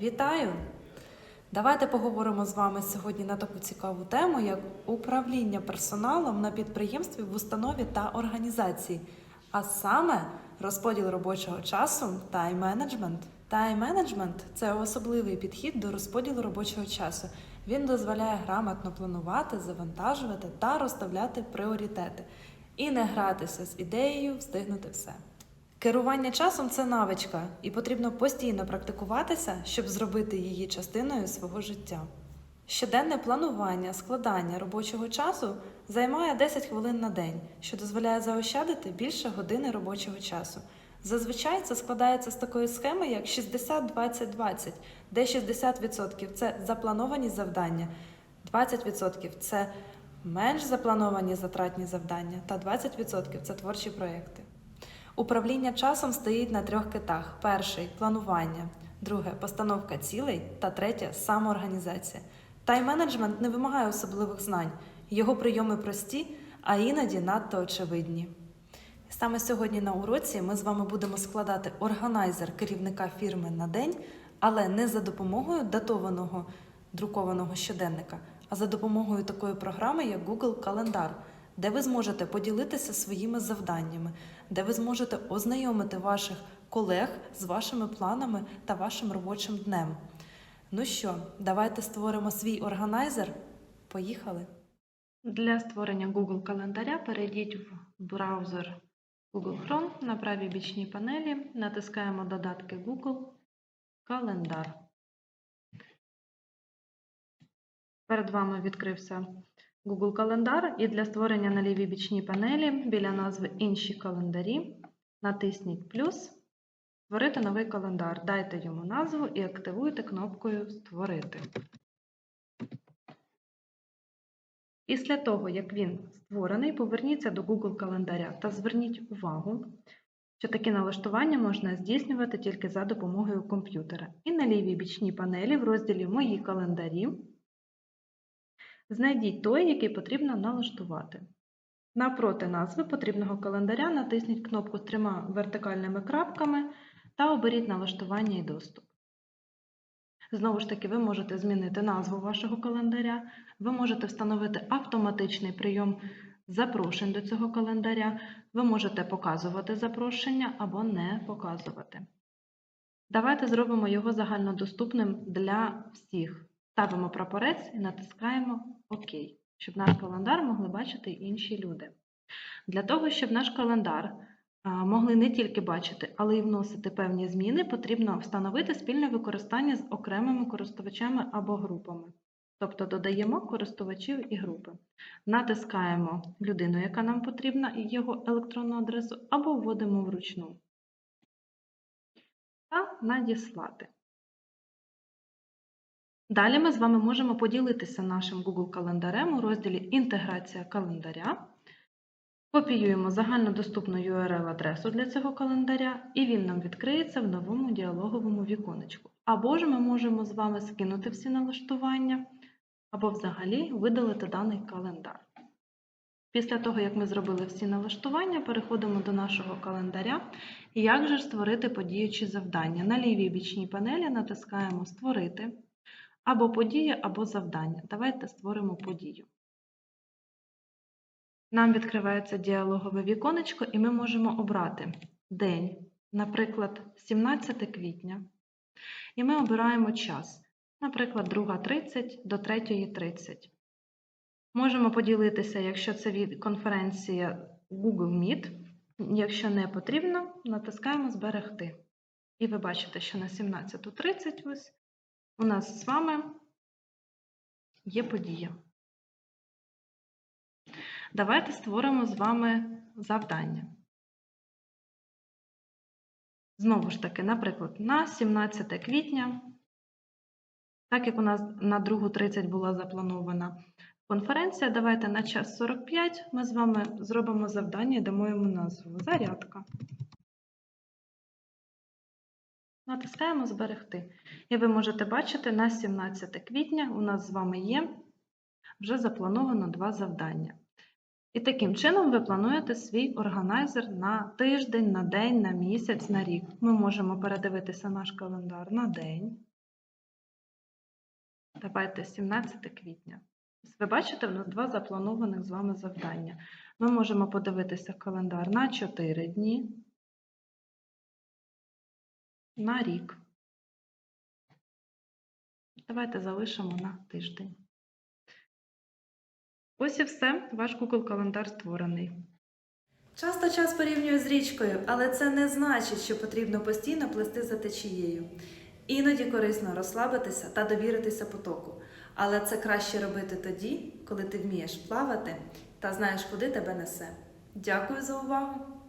Вітаю! Давайте поговоримо з вами сьогодні на таку цікаву тему, як управління персоналом на підприємстві в установі та організації, а саме розподіл робочого часу тайм-менеджмент. Тайм-менеджмент – це особливий підхід до розподілу робочого часу. Він дозволяє грамотно планувати, завантажувати та розставляти пріоритети і не гратися з ідеєю встигнути все. Керування часом це навичка, і потрібно постійно практикуватися, щоб зробити її частиною свого життя. Щоденне планування, складання робочого часу займає 10 хвилин на день, що дозволяє заощадити більше години робочого часу. Зазвичай це складається з такої схеми, як 60-20-20, де 60% це заплановані завдання, 20% це менш заплановані затратні завдання, та 20% це творчі проекти. Управління часом стоїть на трьох китах: перший планування, друге постановка цілей. Та третє самоорганізація. Тайм-менеджмент не вимагає особливих знань, його прийоми прості, а іноді надто очевидні. Саме сьогодні на уроці ми з вами будемо складати органайзер керівника фірми на день, але не за допомогою датованого друкованого щоденника, а за допомогою такої програми, як Google Календар, де ви зможете поділитися своїми завданнями, де ви зможете ознайомити ваших колег з вашими планами та вашим робочим днем. Ну що, давайте створимо свій органайзер. Поїхали! Для створення Google календаря перейдіть в браузер Google Chrome на правій бічній панелі, натискаємо додатки Google Календар. Перед вами відкрився Google Календар, і для створення на лівій бічній панелі біля назви Інші календарі натисніть плюс, створити новий календар. Дайте йому назву і активуйте кнопкою Створити. Після того, як він створений, поверніться до Google календаря та зверніть увагу, що такі налаштування можна здійснювати тільки за допомогою комп'ютера. І на лівій бічній панелі в розділі Мої календарі знайдіть той, який потрібно налаштувати. Напроти назви потрібного календаря натисніть кнопку з трьома вертикальними крапками та оберіть налаштування і доступ. Знову ж таки, ви можете змінити назву вашого календаря, ви можете встановити автоматичний прийом запрошень до цього календаря, ви можете показувати запрошення або не показувати. Давайте зробимо його загальнодоступним для всіх. Ставимо прапорець і натискаємо ОК, щоб наш календар могли бачити інші люди. Для того, щоб наш календар могли не тільки бачити, але й вносити певні зміни, потрібно встановити спільне використання з окремими користувачами або групами. Тобто додаємо користувачів і групи. Натискаємо людину, яка нам потрібна, і його електронну адресу, або вводимо вручну. Та надіслати. Далі ми з вами можемо поділитися нашим Google календарем у розділі Інтеграція календаря. Копіюємо загальнодоступну URL-адресу для цього календаря, і він нам відкриється в новому діалоговому віконечку. Або ж ми можемо з вами скинути всі налаштування, або взагалі видалити даний календар. Після того, як ми зробили всі налаштування, переходимо до нашого календаря. Як же ж створити подіючі завдання? На лівій бічній панелі натискаємо Створити або подія, або завдання. Давайте створимо подію. Нам відкривається діалогове віконечко, і ми можемо обрати день, наприклад, 17 квітня. І ми обираємо час, наприклад, 2.30 до 3.30. Можемо поділитися, якщо це від конференція Google Meet. Якщо не потрібно, натискаємо Зберегти. І ви бачите, що на 17.30 ось у нас з вами є подія. Давайте створимо з вами завдання. Знову ж таки, наприклад, на 17 квітня, так як у нас на 2.30 була запланована конференція, давайте на час 45 ми з вами зробимо завдання і дамо йому назву Зарядка. Натискаємо Зберегти. І ви можете бачити, на 17 квітня у нас з вами є вже заплановано два завдання. І таким чином ви плануєте свій органайзер на тиждень, на день, на місяць, на рік. Ми можемо передивитися наш календар на день. Давайте 17 квітня. Ви бачите, в нас два запланованих з вами завдання. Ми можемо подивитися календар на 4 дні, на рік. Давайте залишимо на тиждень. Ось і все. Ваш Google календар створений. Часто час порівнюю з річкою, але це не значить, що потрібно постійно плести за течією. Іноді корисно розслабитися та довіритися потоку. Але це краще робити тоді, коли ти вмієш плавати та знаєш, куди тебе несе. Дякую за увагу!